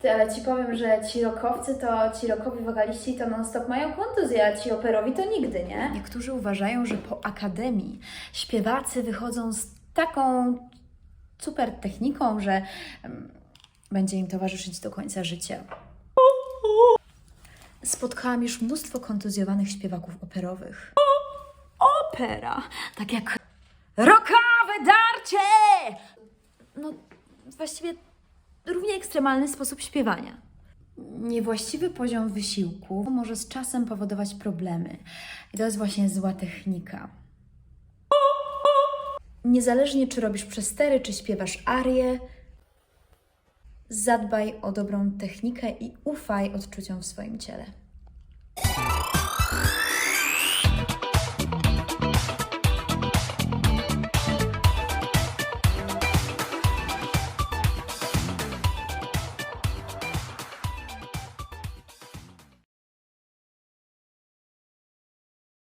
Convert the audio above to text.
Ty, ale ci powiem, że ci rokowcy to ci rokowi wokaliści to non-stop mają kontuzję, a ci operowi to nigdy, nie? Niektórzy uważają, że po akademii śpiewacy wychodzą z taką super techniką, że em, będzie im towarzyszyć do końca życia. Spotkałam już mnóstwo kontuzjowanych śpiewaków operowych. Opera, tak jak rokowe darcie! No, właściwie równie ekstremalny sposób śpiewania. Niewłaściwy poziom wysiłku może z czasem powodować problemy. I to jest właśnie zła technika. Niezależnie czy robisz przestery, czy śpiewasz arię, zadbaj o dobrą technikę i ufaj odczuciom w swoim ciele.